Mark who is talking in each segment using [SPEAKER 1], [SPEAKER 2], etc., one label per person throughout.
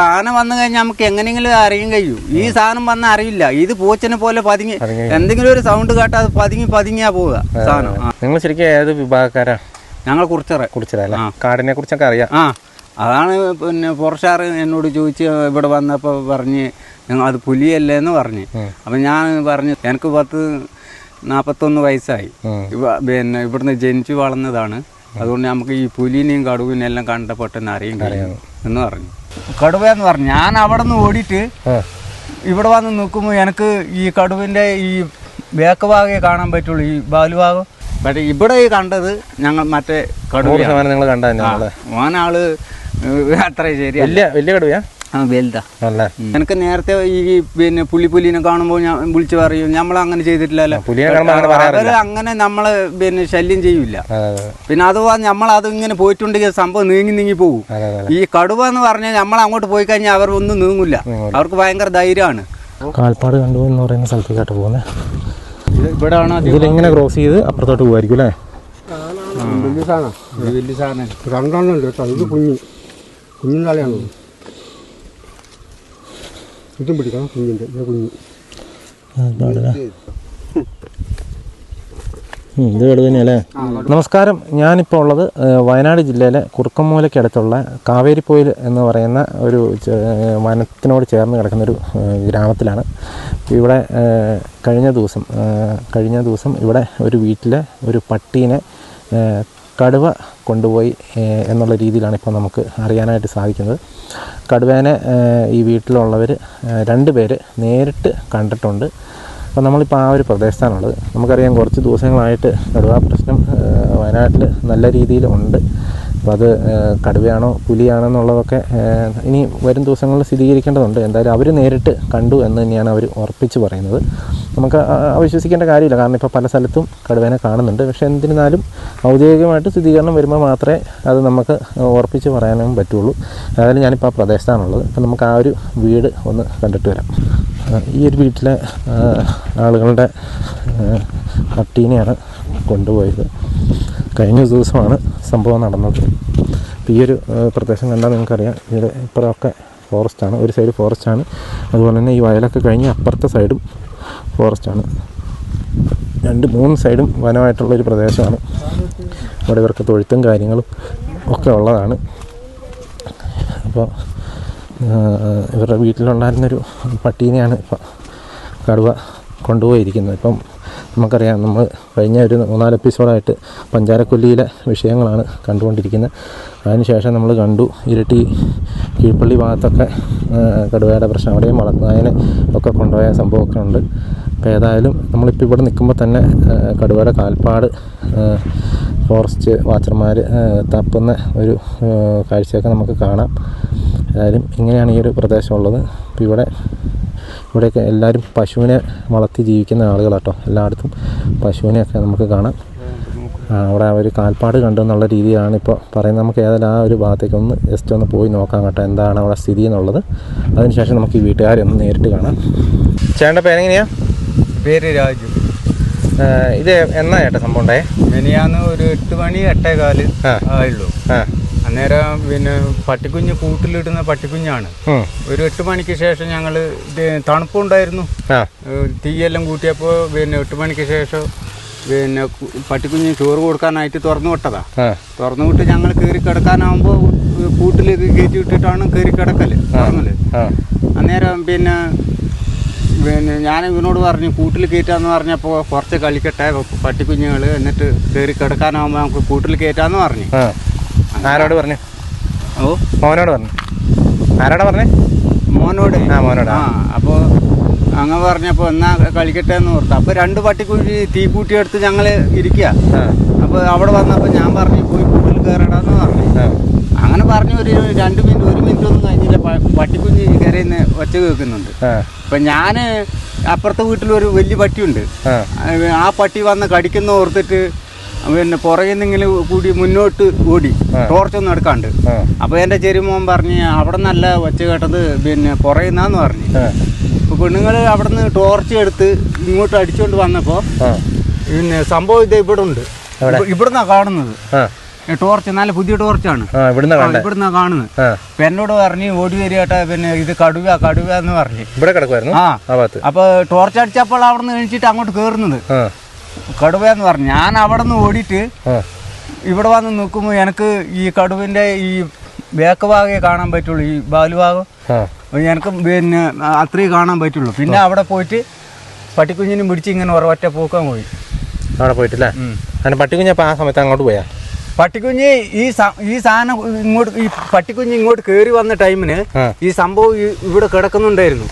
[SPEAKER 1] ആന വന്നു കഴിഞ്ഞാൽ നമുക്ക് എങ്ങനെയെങ്കിലും അറിയാൻ കഴിയൂ. ഈ സാധനം വന്നാൽ അറിയില്ല. ഇത് പൂച്ചനെ പോലെ പതുങ്ങി. എന്തെങ്കിലും ഒരു സൗണ്ട് കേട്ടാ അത് പതുങ്ങി പതുങ്ങിയാ പോവുക സാധനം.
[SPEAKER 2] നിങ്ങൾ ശരിക്കും ഏത് വിഭാഗക്കാരാ?
[SPEAKER 1] ഞങ്ങൾ കുറിച്ചറ. ആ.
[SPEAKER 2] കാടിനെ കുറിച്ചൊക്കെ അറിയാം.
[SPEAKER 1] ആ. അതാണ് പിന്നെ പുറഷാർ എന്നോട് ചോദിച്ച് ഇവിടെ വന്നപ്പോൾ പറഞ്ഞ് ഞങ്ങൾ അത് പുലിയല്ലേ എന്ന് പറഞ്ഞ് അപ്പം ഞാൻ പറഞ്ഞു എനിക്ക് പത്ത് നാൽപ്പത്തൊന്ന് വയസ്സായി. പിന്നെ ഇവിടുന്ന് ജനിച്ചു വളർന്നതാണ്. അതുകൊണ്ട് നമുക്ക് ഈ പുലിനെയും കടുവിനെയും എല്ലാം കണ്ട പെട്ടെന്ന് അറിയും. എന്ന് പറഞ്ഞു. കടുവ എന്ന് പറഞ്ഞു. ഞാൻ അവിടെ നിന്ന് ഓടിയിട്ട്. ഇവിടെ വന്ന് നിൽക്കുമ്പോൾ എനിക്ക് ഈ കടുവിന്റെ ഈ ബേക്ക് ഭാഗമേ കാണാൻ പറ്റുള്ളൂ. ഈ ബാലുഭാഗം പക്ഷേ ഇവിടെ ഈ കണ്ടത് ഞങ്ങൾ മറ്റേ കടുവ ഓനാൾ അത്ര ശരി
[SPEAKER 2] വലിയ വലിയ കടുവയാ?
[SPEAKER 1] ആ വലുതാ.
[SPEAKER 2] അല്ലേ
[SPEAKER 1] എനിക്ക് നേരത്തെ ഈ പിന്നെ പുലി പുലിനെ കാണുമ്പോൾ ഞാൻ വിളിച്ചു പറയും നമ്മൾ അങ്ങനെ ചെയ്തിട്ടില്ലല്ലോ.
[SPEAKER 2] അവർ അങ്ങനെ
[SPEAKER 1] നമ്മളെ പിന്നെ ശല്യം ചെയ്യൂല. പിന്നെ അഥവാ നമ്മൾ അത് ഇങ്ങനെ പോയിട്ടുണ്ടെങ്കിൽ സംഭവം നീങ്ങി നീങ്ങി പോകും ഈ കടുവ എന്ന് പറഞ്ഞാൽ നമ്മൾ അങ്ങോട്ട് പോയി കഴിഞ്ഞാൽ അവർ ഒന്നും നീങ്ങൂല. അവർക്ക് ഭയങ്കര ധൈര്യമാണ്.
[SPEAKER 2] കാൽപ്പാട് കണ്ടു എന്ന് പറയുന്ന സ്ഥലത്തേക്കാട്ട് പോകുന്നത്
[SPEAKER 1] ഇവിടെ ആണ്
[SPEAKER 2] ഇതിലിങ്ങനെ ക്രോസ് ചെയ്ത് അപ്പുറത്തോട്ട് പോകുമായിരിക്കും അല്ലേ?
[SPEAKER 3] വലിയ സാധനം.
[SPEAKER 1] വലിയ സാധനം.
[SPEAKER 3] രണ്ടെണ്ണം ഉണ്ട് കേട്ടോ. ഇത് കുഞ്ഞ്. തലയാണ് ഇതും പിടിക്കണം കുഞ്ഞിന്റെ ഇത് കുഞ്ഞ്.
[SPEAKER 2] ഇത് കടുവ തന്നെയല്ലേ? നമസ്കാരം. ഞാനിപ്പോൾ ഉള്ളത് വയനാട് ജില്ലയിലെ കുറുക്കമൂലക്കടുത്തുള്ള കാവേരിപ്പോയിൽ എന്ന് പറയുന്ന ഒരു വനത്തിനോട് ചേർന്ന് കിടക്കുന്ന ഒരു ഗ്രാമത്തിലാണ്. ഇവിടെ കഴിഞ്ഞ ദിവസം കഴിഞ്ഞ ദിവസം ഇവിടെ ഒരു വീട്ടിലെ ഒരു പട്ടീനെ കടുവ കൊണ്ടുപോയി എന്നുള്ള രീതിയിലാണ് ഇപ്പോൾ നമുക്ക് അറിയാനായിട്ട് സാധിക്കുന്നത്. കടുവേനെ ഈ വീട്ടിലുള്ളവർ രണ്ട് പേര് നേരിട്ട് കണ്ടിട്ടുണ്ട്. അപ്പോൾ നമ്മളിപ്പോൾ ആ ഒരു പ്രദേശത്താണുള്ളത്. നമുക്കറിയാം കുറച്ച് ദിവസങ്ങളായിട്ട് കടുവ പ്രശ്നം വയനാട്ടിൽ നല്ല രീതിയിൽ ഉണ്ട്. അപ്പോൾ അത് കടുവയാണോ പുലിയാണോ എന്നുള്ളതൊക്കെ ഇനി വരും ദിവസങ്ങളിൽ സ്ഥിരീകരിക്കേണ്ടതുണ്ട്. എന്തായാലും അവർ നേരിട്ട് കണ്ടു എന്ന് തന്നെയാണ് അവർ ഉറപ്പിച്ച് പറയുന്നത്. നമുക്ക് ആ- ആ വിശ്വസിക്കേണ്ട കാര്യമില്ല. കാരണം ഇപ്പോൾ പല സ്ഥലത്തും കടുവേനെ കാണുന്നുണ്ട്. പക്ഷേ എന്തിരുന്നാലും ഔദ്യോഗികമായിട്ട് സ്ഥിരീകരണം വരുമ്പോൾ മാത്രമേ അത് നമുക്ക് ഉറപ്പിച്ച് പറയാനും പറ്റുള്ളൂ. അതായത് ഞാനിപ്പോൾ ആ പ്രദേശത്താണുള്ളത്. അപ്പോൾ നമുക്ക് ആ ഒരു വീട് ഒന്ന് കണ്ടിട്ട് വരാം. ഈ ഒരു വീട്ടിലെ ആളുകളുടെ പട്ടീനെയാണ് കൊണ്ടുപോയത്. കഴിഞ്ഞ ദിവസമാണ് സംഭവം നടന്നത്. ഈ ഒരു പ്രദേശം കണ്ടാൽ നിങ്ങൾക്കറിയാം. ഇവിടെ ഇപ്പുറമൊക്കെ ഫോറസ്റ്റാണ് ഒരു സൈഡ് ഫോറസ്റ്റാണ് അതുപോലെ തന്നെ ഈ വയലൊക്കെ കഴിഞ്ഞ് അപ്പുറത്തെ സൈഡും ഫോറസ്റ്റാണ് രണ്ട് മൂന്ന് സൈഡും വനമായിട്ടുള്ളൊരു പ്രദേശമാണ്. ഇവിടെ ഇവർക്ക് തൊഴുത്തും കാര്യങ്ങളും ഒക്കെ ഉള്ളതാണ്. അപ്പോൾ ഇവരുടെ വീട്ടിലുണ്ടായിരുന്നൊരു പട്ടീനെയാണ് ഇപ്പം കടുവ കൊണ്ടുപോയിരിക്കുന്നത്. ഇപ്പം നമുക്കറിയാം നമ്മൾ കഴിഞ്ഞ ഒരു മൂന്നാൽ എപ്പിസോഡായിട്ട് പഞ്ചാരക്കൊല്ലിയിലെ വിഷയങ്ങളാണ് കണ്ടുകൊണ്ടിരിക്കുന്നത്. അതിനുശേഷം നമ്മൾ കണ്ടു ഇരട്ടി കീഴ്പള്ളി ഭാഗത്തൊക്കെ കടുവയുടെ പ്രശ്നം. അവിടെയും വളർത്തുന്നതിനെ ഒക്കെ കൊണ്ടുപോയ സംഭവമൊക്കെ ഉണ്ട്. അപ്പോൾ ഏതായാലും നമ്മളിപ്പോൾ ഇവിടെ നിൽക്കുമ്പോൾ തന്നെ കടുവയുടെ കാൽപ്പാട് ഫോറസ്റ്റ് വാച്ചർമാർ തപ്പുന്ന ഒരു കാഴ്ചയൊക്കെ നമുക്ക് കാണാം. ഏതായാലും ഇങ്ങനെയാണ് ഈ ഒരു പ്രദേശമുള്ളത് അപ്പോൾ ഇവിടെ ഇവിടെയൊക്കെ എല്ലാവരും പശുവിനെ വളർത്തി ജീവിക്കുന്ന ആളുകളാട്ടോ എല്ലായിടത്തും പശുവിനെയൊക്കെ നമുക്ക് കാണാം. അവിടെ ഒരു കാൽപ്പാട് കണ്ടു എന്നുള്ള രീതിയിലാണ് ഇപ്പോൾ പറയുന്നത്. നമുക്ക് ഏതായാലും ആ ഒരു ഭാഗത്തേക്ക് ഒന്ന് ജസ്റ്റ് ഒന്ന് പോയി നോക്കാം കേട്ടോ എന്താണ് അവിടെ സ്ഥിതി എന്നുള്ളത്. അതിനുശേഷം നമുക്ക് ഈ വീട്ടുകാരെ ഒന്ന് നേരിട്ട് കാണാം. ചേട്ടന്റെ പേരെങ്ങനെയാ
[SPEAKER 1] പേര് രാജു.
[SPEAKER 2] ഇത് എന്നാ ചേട്ടാ സംഭവം ഉണ്ടായേ?
[SPEAKER 1] മിനിയാന്ന് ഒരു എട്ട് മണി എട്ടേ
[SPEAKER 2] കാൽ
[SPEAKER 1] ആയുള്ളൂ.
[SPEAKER 2] ആ.
[SPEAKER 1] അന്നേരം പിന്നെ പട്ടിക്കുഞ്ഞ് കൂട്ടിലിടുന്ന പട്ടിക്കുഞ്ഞാണ്. ഒരു എട്ട് മണിക്ക് ശേഷം ഞങ്ങൾ തണുപ്പുണ്ടായിരുന്നു. തീയെല്ലാം കൂട്ടിയപ്പോൾ പിന്നെ എട്ട് മണിക്ക് ശേഷം പിന്നെ പട്ടിക്കുഞ്ഞ് ചോറ് കൊടുക്കാനായിട്ട് തുറന്നു വിട്ടതാ. തുറന്നു വിട്ട് ഞങ്ങൾ കയറി കിടക്കാനാവുമ്പോൾ കൂട്ടിലേക്ക് കയറ്റി വിട്ടിട്ടാണ് കയറി കിടക്കൽ
[SPEAKER 2] തുറന്നൽ.
[SPEAKER 1] അന്നേരം പിന്നെ പിന്നെ ഞാൻ ഇവനോട് പറഞ്ഞു കൂട്ടിൽ കയറ്റാന്ന് പറഞ്ഞപ്പോൾ കുറച്ച് കളിക്കട്ടെ പട്ടിക്കുഞ്ഞുങ്ങൾ എന്നിട്ട് കയറി കിടക്കാനാവുമ്പോൾ നമുക്ക് കൂട്ടിൽ കയറ്റാന്ന് പറഞ്ഞു.
[SPEAKER 2] ആരോട് പറഞ്ഞു?
[SPEAKER 1] ഓ.
[SPEAKER 2] മോനോട് പറഞ്ഞു. ആരോടാ പറഞ്ഞു?
[SPEAKER 1] മോനോട്?
[SPEAKER 2] ആ, മോനോട്,
[SPEAKER 1] ആ അപ്പോൾ അങ്ങ് പറഞ്ഞപ്പോൾ എന്നാ കളിക്കട്ടെ എന്ന് ഓർത്തു. അപ്പോൾ രണ്ട് പട്ടിക്കുഞ്ഞി തീ കൂട്ടിയെടുത്ത് ഞങ്ങൾ ഇരിക്കുക അപ്പോൾ അവിടെ വന്നപ്പോൾ ഞാൻ പറഞ്ഞു പോയി കൂടുതൽ കയറടാന്ന് പറഞ്ഞു. അങ്ങനെ പറഞ്ഞു ഒരു രണ്ട് മിനിറ്റ് ഒരു മിനിറ്റ് ഒന്നും കഴിഞ്ഞില്ല. പട്ടിക്കുഞ്ഞ് കരയുന്ന ഒച്ച കേൾക്കുന്നുണ്ട്. അപ്പം ഞാൻ അപ്പുറത്തെ വീട്ടിലൊരു വലിയ പട്ടിയുണ്ട്.
[SPEAKER 2] ആ
[SPEAKER 1] പട്ടി വന്ന് കടിക്കുന്ന ഓർത്തിട്ട് പിന്നെ പുറകിൽ നിന്നിങ്ങനെ കൂടി മുന്നോട്ട് ഓടി. ടോർച്ചൊന്നും എടുക്കാണ്ട്.
[SPEAKER 2] അപ്പൊ
[SPEAKER 1] അപ്പോൾ എന്റെ ചെരുമോൻ പറഞ്ഞ് അവിടെ നല്ല ഒച്ച കേട്ടത് പിന്നെ പുറയുന്നാന്ന് പറഞ്ഞു.
[SPEAKER 2] അപ്പൊ
[SPEAKER 1] അപ്പോൾ പെണ്ണുങ്ങൾ അവിടെ നിന്ന് ടോർച്ച് എടുത്ത് ഇങ്ങോട്ട് അടിച്ചുകൊണ്ട് വന്നപ്പോൾ പിന്നെ സംഭവം ഇത് ഇവിടെ ഉണ്ട്.
[SPEAKER 2] ഇവിടുന്നാ
[SPEAKER 1] ഇവിടുന്നാണ് കാണുന്നത് ടോർച്ച് നല്ല പുതിയ ടോർച്ചാണ്
[SPEAKER 2] ഇവിടുന്ന്
[SPEAKER 1] കാണുന്നത്. അപ്പൊ എന്നോട് പറഞ്ഞ് ഓടി വരികട്ടെ പിന്നെ ഇത് കടുവ കടുവ എന്ന് പറഞ്ഞു.
[SPEAKER 2] ഇവിടെ കിടക്കുമായിരുന്നു
[SPEAKER 1] അപ്പൊ ടോർച്ച് അടിച്ചപ്പോൾ അവിടെ നിന്ന് എണിച്ചിട്ട് അങ്ങോട്ട് കയറുന്നത്
[SPEAKER 2] ആ.
[SPEAKER 1] കടുവ എന്ന് പറഞ്ഞു. ഞാൻ അവിടെ നിന്ന് ഓടിയിട്ട് ഇവിടെ വന്ന് നിൽക്കുമ്പോൾ എനിക്ക് ഈ കടുവിന്റെ ഈ ബാക്ക് ഭാഗമേ കാണാൻ പറ്റുള്ളൂ ഈ ബാലുഭാഗം എനിക്ക് പിന്നെ അത്രയും കാണാൻ പറ്റുള്ളൂ. പിന്നെ അവിടെ പോയിട്ട് പട്ടിക്കുഞ്ഞിനും പിടിച്ച് ഇങ്ങനെ ഒരൊറ്റ പോക്കാൻ പോയി.
[SPEAKER 2] അവിടെ പോയിട്ടില്ലേ. അങ്ങനെ പട്ടിക്കുഞ്ഞപ്പോൾ ആ സമയത്ത് അങ്ങോട്ട് പോയാ?
[SPEAKER 1] പട്ടിക്കുഞ്ഞ് ഈ ഈ സാധനം ഇങ്ങോട്ട് ഈ പട്ടിക്കുഞ്ഞ് ഇങ്ങോട്ട് കയറി വന്ന ടൈമിന് ഈ സംഭവം ഇവിടെ കിടക്കുന്നുണ്ടായിരുന്നു.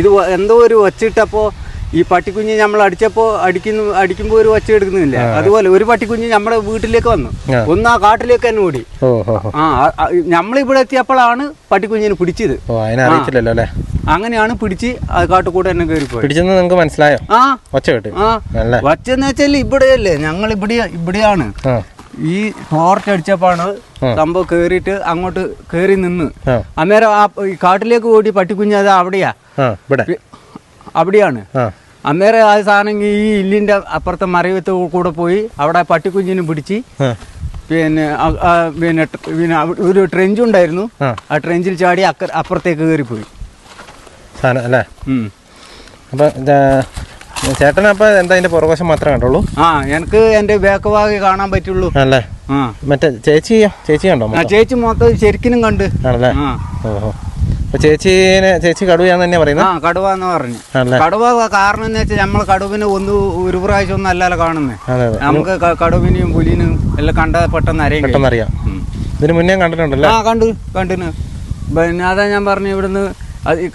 [SPEAKER 1] ഇത് എന്തോ ഒരു ഒച്ചിട്ടപ്പോൾ ഈ പട്ടിക്കുഞ്ഞ് നമ്മൾ അടിച്ചപ്പോൾ അടിക്കുന്നു അടിക്കുമ്പോ ഒരു ഒച്ച എടുക്കുന്നില്ല. അതുപോലെ ഒരു പട്ടിക്കുഞ്ഞ് നമ്മുടെ വീട്ടിലേക്ക് വന്നു. ഒന്ന് ആ കാട്ടിലേക്ക് തന്നെ ഓടി.
[SPEAKER 2] ഓ നമ്മൾ ഇവിടെ
[SPEAKER 1] ആ നമ്മളിവിടെ എത്തിയപ്പോഴാണ് പട്ടിക്കുഞ്ഞിനെ പിടിച്ചത്.
[SPEAKER 2] അല്ലേ?
[SPEAKER 1] അങ്ങനെയാണ് പിടിച്ച് ആ കാട്ടുകൂടെ തന്നെ കയറിപ്പോയി
[SPEAKER 2] പിടിച്ചെന്ന് നിങ്ങൾക്ക് മനസ്സിലായോ?
[SPEAKER 1] ആ.
[SPEAKER 2] ഒച്ച കേട്ട്.
[SPEAKER 1] ആ.
[SPEAKER 2] അല്ലേ?
[SPEAKER 1] വെച്ചാൽ ഇവിടെയല്ലേ ഞങ്ങൾ ഇവിടെ ഇവിടെയാണ്. ഈ ടോർച്ച് അടിച്ചപ്പോഴാണ് സംഭവം കേറിയിട്ട് അങ്ങോട്ട് കേറി നിന്ന്. അന്നേരം ആ കാട്ടിലേക്ക് ഓടി പട്ടിക്കുഞ്ഞ് അത് അവിടെയാ. അവിടെയാണ്. അന്നേരം ആ സാധനം ഈ ഇല്ലിന്റെ അപ്പുറത്തെ മറയത്ത് കൂടെ പോയി അവിടെ പട്ടിക്കുഞ്ഞിനെ പിടിച്ച് പിന്നെ പിന്നെ പിന്നെ ഒരു ട്രെഞ്ച് ഉണ്ടായിരുന്നു.
[SPEAKER 2] ആ.
[SPEAKER 1] ട്രെഞ്ചിൽ ചാടി അപ്പുറത്തേക്ക് കയറിപ്പോയി.
[SPEAKER 2] സാധനം അല്ലേ. അപ്പം ചേട്ടൻ അപ്പം എന്താ അതിന്റെ പുറകോശം മാത്രമേ കണ്ടുള്ളൂ?
[SPEAKER 1] ആ എനിക്ക് എന്റെ ബാക്ക് ഭാഗം കാണാൻ പറ്റുള്ളൂ.
[SPEAKER 2] അല്ലേ?
[SPEAKER 1] ആ.
[SPEAKER 2] മറ്റേ ചേച്ചി ചേച്ചി കണ്ടോ
[SPEAKER 1] ചേച്ചി മൊത്തം ശരിക്കും കണ്ട്.
[SPEAKER 2] ആണല്ലേ? ഓഹോ. ചേച്ചീനെ ചേച്ചി കടുവയാന്ന് തന്നെ പറയുന്നത്
[SPEAKER 1] ആ കടുവ എന്ന് പറഞ്ഞു കടുവ കാരണം എന്ന് വെച്ചാൽ നമ്മൾ കടുവിനെ ഒന്ന് ഒരു പ്രാവശ്യം ഒന്നും അല്ലല്ലോ കാണുന്നത്
[SPEAKER 2] അതെ
[SPEAKER 1] നമുക്ക് കടുവിനെയും പുലിനും എല്ലാം കണ്ട പെട്ടെന്ന് അറിയാം.
[SPEAKER 2] പെട്ടെന്ന് അറിയാം. ഇതിന് മുന്നേ കണ്ടിട്ടുണ്ടല്ലോ?
[SPEAKER 1] ആ കണ്ടു കണ്ടിന്. പിന്നെ അതാ ഞാൻ പറഞ്ഞു ഇവിടുന്ന്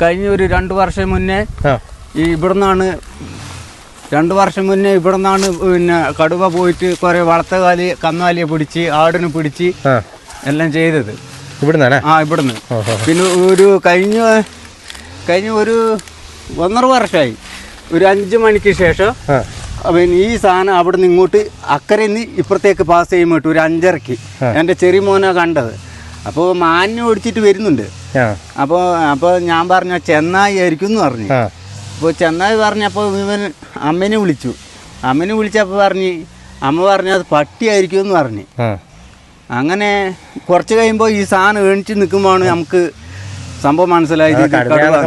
[SPEAKER 1] കഴിഞ്ഞ ഒരു രണ്ട് വർഷം മുന്നേ ഈ ഇവിടുന്നാണ് രണ്ട് വർഷം മുന്നേ ഇവിടുന്നാണ് പിന്നെ കടുവ പോയിട്ട് കുറെ വളർത്തകാലി കന്നാലിയെ പിടിച്ച് ആടിനെ പിടിച്ച് എല്ലാം ചെയ്തത്.
[SPEAKER 2] ഇവിടുന്നല്ലേ
[SPEAKER 1] ആ ഇവിടുന്ന്. പിന്നെ ഒരു കഴിഞ്ഞ കഴിഞ്ഞ ഒരു ഒന്നര വർഷമായി ഒരു അഞ്ച് മണിക്ക് ശേഷം പിന്നെ ഈ സാധനം അവിടെ നിന്ന് ഇങ്ങോട്ട് അക്കരെ നിന്ന് ഇപ്പുറത്തേക്ക് പാസ് ചെയ്യുമ്പോൾ ഒരു അഞ്ചരക്ക്. എന്റെ ചെറിയ മോനെ കണ്ടത്. അപ്പോൾ മാനിനെ ഓടിച്ചിട്ട് വരുന്നുണ്ട്. അപ്പോൾ അപ്പോൾ ഞാൻ പറഞ്ഞു ചെന്നായി ആയിരിക്കും എന്ന് പറഞ്ഞു. അപ്പോൾ ചെന്നായി പറഞ്ഞപ്പോൾ ഇവൻ അമ്മനെ വിളിച്ചു. അമ്മനെ വിളിച്ചപ്പോൾ പറഞ്ഞു അമ്മ പറഞ്ഞു അത് പട്ടിയായിരിക്കും എന്ന് പറഞ്ഞു. അങ്ങനെ കുറച്ച് കഴിയുമ്പോൾ ഈ സാധനം എണിച്ച് നിൽക്കുമ്പോഴാണ് നമുക്ക് സംഭവം മനസ്സിലായത്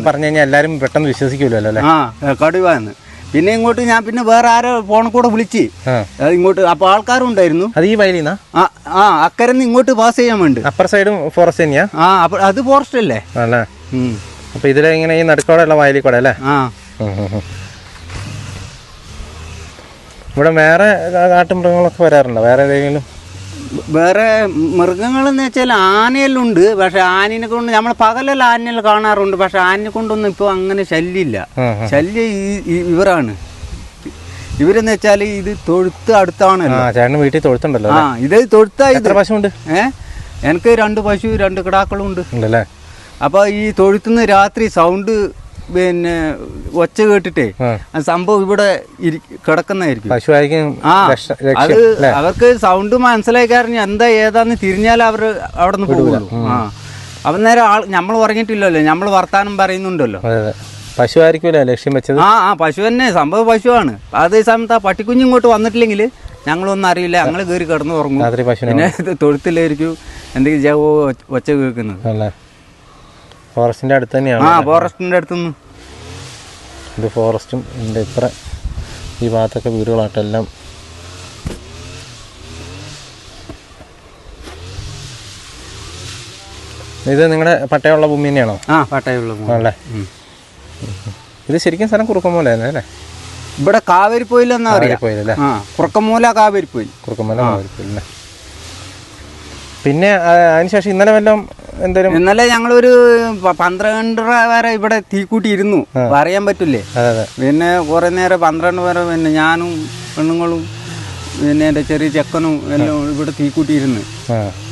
[SPEAKER 2] പറഞ്ഞു കഴിഞ്ഞാൽ എല്ലാവരും പെട്ടെന്ന് വിശ്വസിക്കുമല്ലോ അല്ലേ?
[SPEAKER 1] ആ കടുവ എന്ന് പിന്നെ ഇങ്ങോട്ട് ഞാൻ പിന്നെ വേറെ ആരോ ഫോണിൽ കൂടെ വിളിച്ച് ഇങ്ങോട്ട് അപ്പോൾ ആൾക്കാരും ഉണ്ടായിരുന്നു.
[SPEAKER 2] അത് ഈ വയലിന്നാ?
[SPEAKER 1] ആ ആ നിന്ന് ഇങ്ങോട്ട് പാസ് ചെയ്യാൻ വേണ്ടി.
[SPEAKER 2] അപ്പർ സൈഡും ഫോറസ്റ്റ് തന്നെയാ?
[SPEAKER 1] ആ അത് ഫോറസ്റ്റ് അല്ലേ?
[SPEAKER 2] അല്ലേ. അപ്പൊ ഇതിലെ ഇങ്ങനെ ഈ നടുക്കോടെയുള്ള വയലിൽ കൂടെ അല്ലേ?
[SPEAKER 1] ആ.
[SPEAKER 2] ഇവിടെ വേറെ കാട്ടുമൃഗങ്ങളൊക്കെ വരാറുണ്ടോ? വേറെ ഏതെങ്കിലും
[SPEAKER 1] വേറെ മൃഗങ്ങളെന്ന് വെച്ചാൽ ആനയെല്ലാം ഉണ്ട് പക്ഷെ ആനയെ കൊണ്ട് നമ്മൾ പകലെല്ലാം ആനയെല്ലാം കാണാറുണ്ട്. പക്ഷെ ആനയെ കൊണ്ടൊന്നും ഇപ്പോൾ അങ്ങനെ ശല്യമില്ല. ശല്യം ഈ- ഇവരാണ്. ഇവരെന്ന് വെച്ചാൽ ഇത് തൊഴുത്ത്
[SPEAKER 2] അടുത്താണ്
[SPEAKER 1] അടുത്താണല്ലോ
[SPEAKER 2] ചേട്ടന് വീട്ടിൽ തൊഴുത്തുണ്ടല്ലോ
[SPEAKER 1] ആ ഇത്
[SPEAKER 2] തൊഴുത്തായി പശുണ്ട്
[SPEAKER 1] ഏ? എനിക്ക് രണ്ട് പശു രണ്ട് കിടാക്കളും ഉണ്ട്
[SPEAKER 2] ഉണ്ടല്ലേ?
[SPEAKER 1] അപ്പോൾ ഈ തൊഴുത്തുനിന്ന് രാത്രി സൗണ്ട് പിന്നെ ഒച്ച കേട്ടിട്ടേ സംഭവം ഇവിടെ കിടക്കുന്നതായിരിക്കും. ആ അത് അവർക്ക് സൗണ്ട് മനസ്സിലാക്കാറിഞ്ഞ് എന്താ ഏതാന്ന് തിരിഞ്ഞാൽ അവർ അവിടെ നിന്ന് പോകുള്ളൂ ആ. അവൻ നേരം ആൾ നമ്മൾ ഉറങ്ങിയിട്ടില്ലല്ലോ. നമ്മൾ വർത്താനം പറയുന്നുണ്ടല്ലോ.
[SPEAKER 2] പശു ആയിരിക്കുമല്ലോ ലക്ഷ്യം വെച്ചത്?
[SPEAKER 1] ആ ആ പശു തന്നെ. സംഭവം പശുവാണ്. അതേ സമയത്ത് ആ പട്ടിക്കുഞ്ഞ് ഇങ്ങോട്ട് വന്നിട്ടില്ലെങ്കിൽ ഞങ്ങളൊന്നും അറിയില്ല. ഞങ്ങൾ കയറി കിടന്നു ഉറങ്ങും. പിന്നെ തൊഴുത്തിലായിരിക്കും എന്തെങ്കിലും ജവോ ഒച്ച കേൾക്കുന്നത്.
[SPEAKER 2] അല്ലേ? ഫോറസ്റ്റിന്റെ അടുത്ത് തന്നെയാണ്
[SPEAKER 1] ആ ഫോറസ്റ്റിന്റെ അടുത്തുനിന്ന്.
[SPEAKER 2] ഇത് ഫോറസ്റ്റും ഇതിന്റെ ഇത്ര ഈ ഭാഗത്തൊക്കെ എല്ലാം. ഇത് നിങ്ങളുടെ പട്ടയമുള്ള ഭൂമി തന്നെയാണോ?
[SPEAKER 1] ആ പട്ടയുള്ള
[SPEAKER 2] അല്ലേ ഇത് ശരിക്കും സ്ഥലം കുറുക്കമൂല അല്ലേ?
[SPEAKER 1] ഇവിടെ കാവേരിപ്പോയിൽ എന്നാ പറയാ
[SPEAKER 2] കാവേരി
[SPEAKER 1] പോയി കുറുക്കമൂല കാവേരിപ്പോയിൽ.
[SPEAKER 2] കുറുക്കമല അല്ലേ? പിന്നെ അതിനുശേഷം ഇന്നലെ വല്ലതും എന്തേലും
[SPEAKER 1] ഇന്നലെ ഞങ്ങളൊരു പന്ത്രണ്ട് വരെ ഇവിടെ തീക്കൂട്ടി ഇരുന്നു പറയാൻ പറ്റില്ലേ? പിന്നെ കുറെ നേരം പന്ത്രണ്ട് വരെ പിന്നെ ഞാനും പെണ്ണുങ്ങളും പിന്നെ എന്റെ ചെറിയ ചെക്കനും എല്ലാം ഇവിടെ
[SPEAKER 2] തീക്കൂട്ടിയിരുന്നു.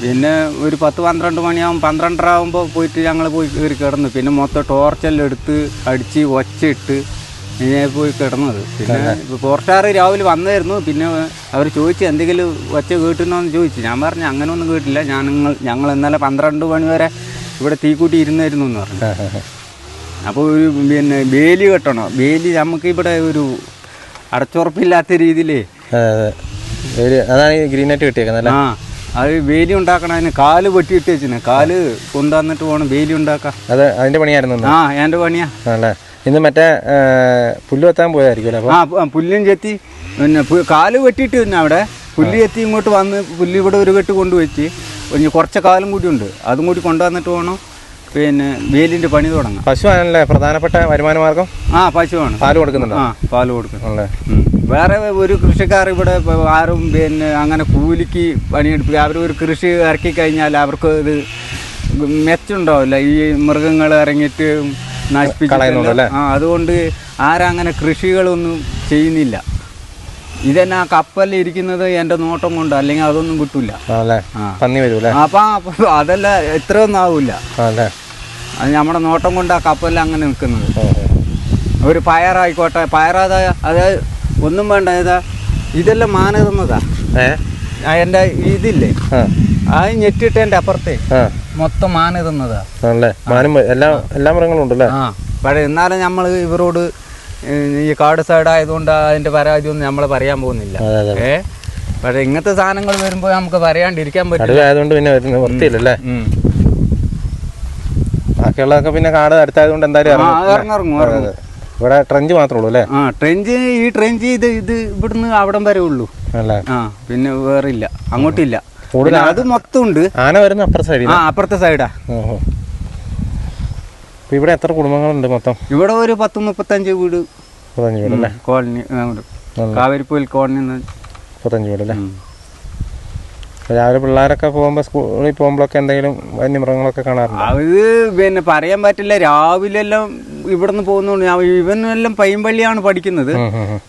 [SPEAKER 1] പിന്നെ ഒരു പത്ത് പന്ത്രണ്ട് മണിയാവും പന്ത്രണ്ടര ആകുമ്പോൾ പോയിട്ട് ഞങ്ങൾ പോയി കയറി കിടന്നു. പിന്നെ മൊത്തം ടോർച്ചെല്ലാം എടുത്ത് അടിച്ച് ഒച്ചയിട്ട് ഇങ്ങനെ പോയി കിടന്നത്. പിന്നെ പോർച്ചാറ് രാവിലെ വന്നായിരുന്നു. പിന്നെ അവർ ചോദിച്ചു എന്തെങ്കിലും ഒച്ച കേട്ടുന്നോന്ന് ചോദിച്ചു. ഞാൻ പറഞ്ഞു അങ്ങനെ ഒന്നും കേട്ടില്ല. ഞാൻ നിങ്ങൾ ഞങ്ങൾ ഇന്നലെ പന്ത്രണ്ട് മണി വരെ ഇവിടെ തീക്കൂട്ടി ഇരുന്നായിരുന്നു എന്ന് പറഞ്ഞു. അപ്പോൾ ഒരു പിന്നെ വേലി കെട്ടണം. വേലി നമുക്ക് ഇവിടെ ഒരു അടച്ചുറപ്പില്ലാത്ത രീതിയിൽ
[SPEAKER 2] അതെ അതെ. അതാണ് ഗ്രീൻ ആയിട്ട് കിട്ടിയേക്കുന്നത്
[SPEAKER 1] ആ അത് വേലി ഉണ്ടാക്കണം. അതിന് കാൽ വെട്ടിയിട്ട് വെച്ചിന്. കാൽ കൊണ്ടുവന്നിട്ട് പോകണം വേലി ഉണ്ടാക്കാം.
[SPEAKER 2] അതെ അതിന്റെ പണിയായിരുന്നു
[SPEAKER 1] ആ എന്റെ പണിയാ.
[SPEAKER 2] ആണല്ലേ? ഇന്ന് മറ്റേ പുല്ല് വെത്താൻ പോയായിരിക്കും അപ്പോൾ
[SPEAKER 1] ആ പുല്ലും ചെത്തി പിന്നെ കാൽ വെട്ടിയിട്ട് പിന്നെ അവിടെ പുല്ല് ചെത്തി ഇങ്ങോട്ട് വന്ന് പുല്ല് ഇവിടെ ഒരു കെട്ട് കൊണ്ടുവച്ച് ഇനി കുറച്ച് കാലം കൂടി ഉണ്ട്. അതും കൂടി കൊണ്ടുവന്നിട്ട് വേണം പിന്നെ വേലിന്റെ പണി തുടങ്ങാം
[SPEAKER 2] പശു ആണല്ലേ പ്രധാനപ്പെട്ട വരുമാന മാർഗം?
[SPEAKER 1] ആ പശുവാണ്.
[SPEAKER 2] പാൽ കൊടുക്കുന്നുണ്ടോ?
[SPEAKER 1] ആ
[SPEAKER 2] പാൽ
[SPEAKER 1] കൊടുക്കുന്നുണ്ട്. വേറെ ഒരു കൃഷിക്കാർ ഇവിടെ ആരും പിന്നെ അങ്ങനെ കൂലിക്ക് പണിയെടുപ്പിക്കുക അവർ ഒരു കൃഷി ഇറക്കി കഴിഞ്ഞാൽ അവർക്ക് ഇത് മെച്ചുണ്ടാവില്ല ഈ മൃഗങ്ങൾ ഇറങ്ങിയിട്ട്
[SPEAKER 2] അല്ലേ?
[SPEAKER 1] ആ അതുകൊണ്ട് ആരും അങ്ങനെ കൃഷികളൊന്നും ചെയ്യുന്നില്ല. ഇതന്നെ ആ കപ്പലിൽ ഇരിക്കുന്നത് എന്റെ നോട്ടം കൊണ്ട് അല്ലെങ്കിൽ അതൊന്നും
[SPEAKER 2] കിട്ടൂല.
[SPEAKER 1] അപ്പൊ
[SPEAKER 2] പന്നി വരും അല്ലേ
[SPEAKER 1] അപ്പം അതല്ല എത്രയൊന്നും
[SPEAKER 2] ആണല്ലേ?
[SPEAKER 1] അത് നമ്മുടെ നോട്ടം കൊണ്ട് ആ കപ്പലിൽ അങ്ങനെ നിൽക്കുന്നത്. ഒരു പയറായിക്കോട്ടെ പയറാത അതായത് ഒന്നും വേണ്ട ഏതാ ഇതെല്ലാം മാനതുന്നതാ.
[SPEAKER 2] എന്റെ
[SPEAKER 1] എന്റെ ഇതില്ലേ?
[SPEAKER 2] ആ.
[SPEAKER 1] ഞെട്ടിട്ട് എന്റെ അപ്പുറത്തെ. മൊത്തം മാനതുന്നതാ
[SPEAKER 2] ആണല്ലേ? മാനും വ- എല്ലാ മൃഗങ്ങളും
[SPEAKER 1] ആ പക്ഷേ എന്നാലും നമ്മൾ ഇവരോട് ഈ കാട് സൈഡ് ആയതുകൊണ്ട് അതിന്റെ പരാതി ഒന്നും നമ്മൾ പറയാൻ പോകുന്നില്ല. ഏ? പക്ഷേ ഇങ്ങനത്തെ സാധനങ്ങൾ വരുമ്പോൾ നമുക്ക് പറയാണ്ടിരിക്കാൻ
[SPEAKER 2] പറ്റില്ല. പിന്നെ വരുന്ന വൃത്തിയില്ലല്ലേ?
[SPEAKER 1] ഉം.
[SPEAKER 2] ബാക്കിയുള്ളതൊക്കെ പിന്നെ കാട് അടുത്തായതുകൊണ്ട് എന്തായാലും. ഇവിടെ ട്രെഞ്ച് മാത്രമേ ഉള്ളൂ അല്ലേ?
[SPEAKER 1] ആ ട്രെഞ്ച് ഈ ട്രെഞ്ച് ഇത് ഇത് ഇവിടുന്ന് അവിടം വരെ ഉള്ളൂ.
[SPEAKER 2] അല്ലേ?
[SPEAKER 1] ആ പിന്നെ വേറെ ഇല്ല അങ്ങോട്ടില്ല.
[SPEAKER 2] കൂടുതൽ
[SPEAKER 1] അത് മൊത്തം ഉണ്ട്
[SPEAKER 2] ആന വരുന്ന അപ്പുറ സൈഡിൽ
[SPEAKER 1] ആ അപ്പുറത്തെ സൈഡാ
[SPEAKER 2] ഓഹോ. ഇവിടെ എത്ര കുടുംബങ്ങളുണ്ട് മൊത്തം?
[SPEAKER 1] ഇവിടെ ഒരു പത്ത് മുപ്പത്തഞ്ച് വീട്.
[SPEAKER 2] മുപ്പത്തഞ്ച് വീട് അല്ലേ?
[SPEAKER 1] കോളനി കാവേരിപ്പൂൽ കോളനി പത്തഞ്ച്
[SPEAKER 2] മുപ്പത്തഞ്ച് വീട് അല്ലേ? രാവിലെ പിള്ളേരൊക്കെ പോകുമ്പോൾ സ്കൂളിൽ പോകുമ്പോഴൊക്കെ എന്തെങ്കിലും വന്യമൃഗങ്ങളൊക്കെ കാണാറുണ്ട്?
[SPEAKER 1] അത് പിന്നെ പറയാൻ പറ്റില്ല. രാവിലെ എല്ലാം ഇവിടുന്ന് പോകുന്നുണ്ട് ഇവനെല്ലാം പയ്യമ്പള്ളിയാണ് പഠിക്കുന്നത്.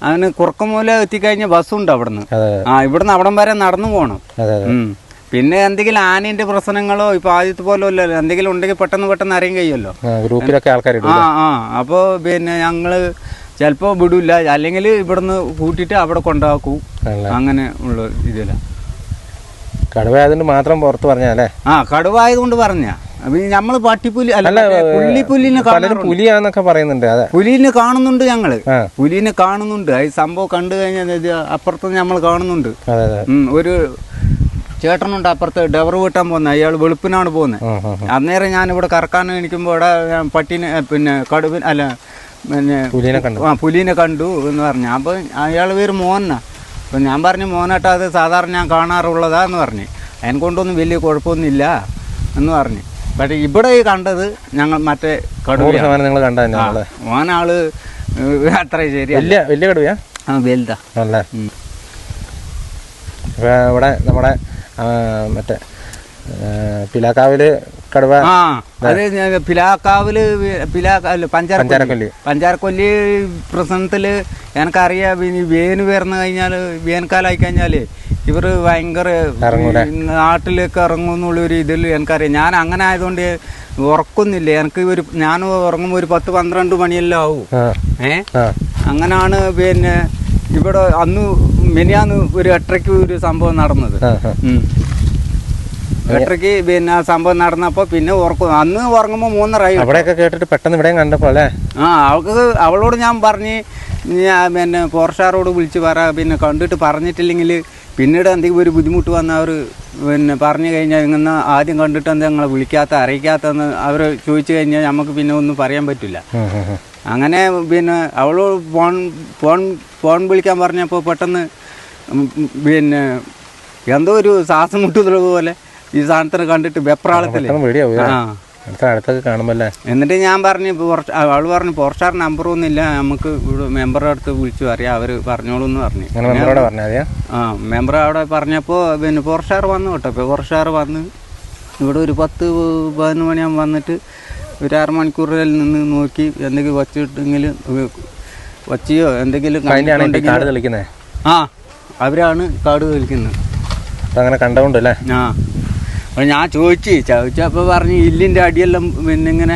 [SPEAKER 1] അവന് കുറുക്കമൂല എത്തിക്കഴിഞ്ഞാൽ ബസ്സുണ്ട് അവിടുന്ന്. ആ ഇവിടുന്ന് അവിടം വരെ നടന്നു പോകണം. പിന്നെ എന്തെങ്കിലും ആനേന്റെ പ്രശ്നങ്ങളോ ഇപ്പൊ ആദ്യത്തെ പോലെ അല്ലല്ലോ എന്തെങ്കിലും ഉണ്ടെങ്കിൽ പെട്ടെന്ന് പെട്ടെന്ന് അറിയാൻ കഴിയുമല്ലോ.
[SPEAKER 2] ഗ്രൂപ്പിലൊക്കെ ആൾക്കാരിടും
[SPEAKER 1] ആ ആ. അപ്പോൾ പിന്നെ ഞങ്ങൾ ചിലപ്പോ വിടൂല. അല്ലെങ്കിൽ ഇവിടുന്ന് കൂട്ടിട്ട് അവിടെ കൊണ്ടാക്കും. അങ്ങനെ ഉള്ള ഇതില.
[SPEAKER 2] കടുവ ആയതുകൊണ്ട് മാത്രം പുറത്ത് പറഞ്ഞല്ലേ
[SPEAKER 1] ആ കടുവായതുകൊണ്ട് പറഞ്ഞ. നമ്മൾ പട്ടിപ്പുലി അല്ല പുള്ളിപ്പുലിനെ
[SPEAKER 2] പലരും പുലിയാന്നൊക്കെ പറയുന്നുണ്ട് അതെ.
[SPEAKER 1] പുലിനെ കാണുന്നുണ്ട്
[SPEAKER 2] ഞങ്ങൾ.
[SPEAKER 1] പുലിനെ കാണുന്നുണ്ട്. ഈ സംഭവം കണ്ടു കഴിഞ്ഞാൽ അപ്പുറത്ത് നമ്മൾ കാണുന്നുണ്ട്.
[SPEAKER 2] അതെ അതെ.
[SPEAKER 1] ഒരു ചേട്ടനുണ്ട് അപ്പുറത്ത് ഡെവർ വീട്ടാൻ പോകുന്നത് അയാൾ വെളുപ്പിനാണ് പോകുന്നത്. അന്നേരം ഞാൻ ഇവിടെ കറക്കാൻ എനിക്കുമ്പോൾ ഇവിടെ ഞാൻ പട്ടീനെ പിന്നെ കടുവിന് അല്ല പിന്നെ
[SPEAKER 2] പുലിനെ കണ്ടു.
[SPEAKER 1] ആ പുലിനെ കണ്ടു എന്ന് പറഞ്ഞു. അപ്പോൾ അയാൾ പേര് മോഹനാ അപ്പം ഞാൻ പറഞ്ഞു മോനേട്ടാ അത് സാധാരണ ഞാൻ കാണാറുള്ളതാന്ന് പറഞ്ഞു. അതിനെ കൊണ്ടൊന്നും വലിയ കുഴപ്പമൊന്നുമില്ല എന്ന് പറഞ്ഞു. പക്ഷേ ഇവിടെ ഈ കണ്ടത് ഞങ്ങൾ മറ്റേ കടുവ
[SPEAKER 2] നിങ്ങൾ
[SPEAKER 1] മോനാൾ അത്ര ശരിയല്ല.
[SPEAKER 2] വലിയ വലിയ കടുവയാ?
[SPEAKER 1] ആ വലുതാ.
[SPEAKER 2] അല്ലേ ഇവിടെ നമ്മുടെ മറ്റേ ആ, പിലാക്കാവിൽ കടുവ.
[SPEAKER 1] ആ അത് പിലാക്കാവിൽ പിലാക്കാവിൽ പഞ്ചാരക്കൊല്ലി.
[SPEAKER 2] പഞ്ചാരക്കൊല്ലി.
[SPEAKER 1] പ്രസംഗത്തിൽ പ്രശ്നത്തിൽ എനിക്കറിയാം വേന് വരുന്ന കഴിഞ്ഞാൽ വേനൽക്കാലമായി കഴിഞ്ഞാൽ ഇവർ ഭയങ്കര നാട്ടിലേക്ക് ഇറങ്ങുന്നുള്ള ഒരു ഇതിൽ എനിക്കറിയാം. ഞാൻ അങ്ങനെ ആയതുകൊണ്ട് ഉറക്കുന്നില്ല. എനിക്ക് ഒരു ഞാൻ ഉറങ്ങുമ്പോൾ ഒരു പത്ത് പന്ത്രണ്ട് മണിയെല്ലാം ആവും. ഏ? അങ്ങനാണ് പിന്നെ ഇവിടെ അന്ന് മെനിയാന്ന് ഒരു എട്ടരയ്ക്ക് ഒരു സംഭവം നടന്നത്. എട്ടരയ്ക്ക് പിന്നെ ആ സംഭവം നടന്നപ്പോൾ പിന്നെ ഉറക്കും അന്ന് ഉറങ്ങുമ്പോൾ മൂന്നരായി
[SPEAKER 2] അവിടെയൊക്കെ കേട്ടിട്ട് പെട്ടെന്ന് ഇവിടെയും കണ്ടപ്പോ അല്ലേ?
[SPEAKER 1] ആ അവൾക്ക് അവളോട് ഞാൻ പറഞ്ഞ് ഞാൻ പിന്നെ പോർഷാറോട് വിളിച്ച് പറ പിന്നെ കണ്ടിട്ട് പറഞ്ഞിട്ടില്ലെങ്കിൽ പിന്നീട് എന്തെങ്കിലും ഒരു ബുദ്ധിമുട്ട് വന്ന അവർ പിന്നെ പറഞ്ഞു കഴിഞ്ഞാൽ ഇങ്ങനെ ആദ്യം കണ്ടിട്ട് എന്താ ഞങ്ങളെ വിളിക്കാത്ത അറിയിക്കാത്തെന്ന് അവർ ചോദിച്ചു കഴിഞ്ഞാൽ നമുക്ക് പിന്നെ ഒന്നും പറയാൻ പറ്റില്ല. അങ്ങനെ പിന്നെ അവളോട് ഫോൺ ഫോൺ ഫോൺ വിളിക്കാൻ പറഞ്ഞപ്പോൾ പെട്ടെന്ന് പിന്നെ എന്തോ ഒരു ശ്വാസം മുട്ടുന്നത് പോലെ. ഈ സാധനത്തിനെ കണ്ടിട്ട് വെപ്രാളത്തിൽ. ആ.
[SPEAKER 2] അടുത്തൊക്കെ
[SPEAKER 1] എന്നിട്ട് ഞാൻ പറഞ്ഞു അവൾ അവൾ പറഞ്ഞു നമ്പർ ഒന്നും ഇല്ല നമുക്ക് ഇവിടെ മെമ്പറുടെ അടുത്ത് വിളിച്ചു അറിയാം അവർ പറഞ്ഞോളൂ എന്ന് പറഞ്ഞു ആ മെമ്പർ അവിടെ പറഞ്ഞപ്പോൾ പിന്നെ പോർച്ചാർ വന്നു കേട്ടോ ഇപ്പോൾ പോർച്ചാർ വന്ന് ഇവിടെ ഒരു പത്ത് പതിനൊന്ന് മണിയാകുമ്പോൾ വന്നിട്ട് ഒരു അരമണിക്കൂറിൽ നിന്ന് നോക്കി എന്തെങ്കിലും വച്ചിട്ടെങ്കിൽ വച്ചിയോ എന്തെങ്കിലും
[SPEAKER 2] കാട് തെളിക്കുന്നത്
[SPEAKER 1] ആ അവരാണ് കാട് കളിക്കുന്നത്
[SPEAKER 2] അങ്ങനെ കണ്ടോണ്ടല്ലേ
[SPEAKER 1] ആ. അപ്പോൾ ഞാൻ ചോദിച്ചു ചോദിച്ചപ്പോൾ പറഞ്ഞു ഇല്ലിന്റെ അടിയെല്ലാം പിന്നെ ഇങ്ങനെ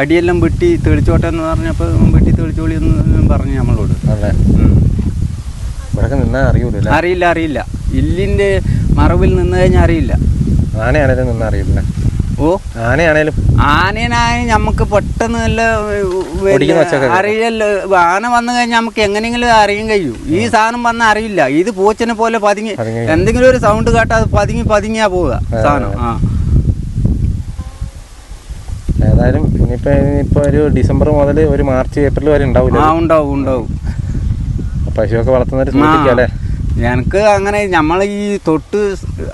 [SPEAKER 1] അടിയെല്ലാം വെട്ടി തെളിച്ചോട്ടെ എന്ന് പറഞ്ഞപ്പോൾ വെട്ടി തെളിച്ചോളി എന്ന് പറഞ്ഞു നമ്മളോട്. അറിയില്ല അറിയില്ല. ഇല്ലിന്റെ മറവിൽ നിന്ന് കഴിഞ്ഞാൽ അറിയില്ല.
[SPEAKER 2] ആനയാണേലും നിന്നാ അറിയില്ല.
[SPEAKER 1] ഓ.
[SPEAKER 2] ആനയാണേലും.
[SPEAKER 1] ആനേനായി നമുക്ക് പെട്ടെന്ന് നല്ല. അറിയല്ലോ. ആന വന്നു കഴിഞ്ഞാൽ നമുക്ക് എങ്ങനെയെങ്കിലും അറിയാൻ കഴിയും. ഈ സാധനം വന്ന അറിയില്ല. ഇത് പൂച്ചനെ പോലെ പതുങ്ങി. എന്തെങ്കിലും ഒരു സൗണ്ട് കേട്ടാ അത് പതുങ്ങി പതുങ്ങിയാ പോവുക സാധനം. ആ.
[SPEAKER 2] ഏതായാലും ഇനിയിപ്പോ ഇനിയിപ്പോ ഒരു ഡിസംബർ മുതൽ ഒരു മാർച്ച് ഏപ്രിൽ വരെ ഉണ്ടാവില്ല
[SPEAKER 1] ആ ഉണ്ടാവും ഉണ്ടാവും.
[SPEAKER 2] പശുവൊക്കെ വളർത്തുന്നവര് സൂചിപ്പിക്കാല്ലേ അല്ലേ?
[SPEAKER 1] എനിക്ക് അങ്ങനെ നമ്മൾ ഈ തൊട്ട്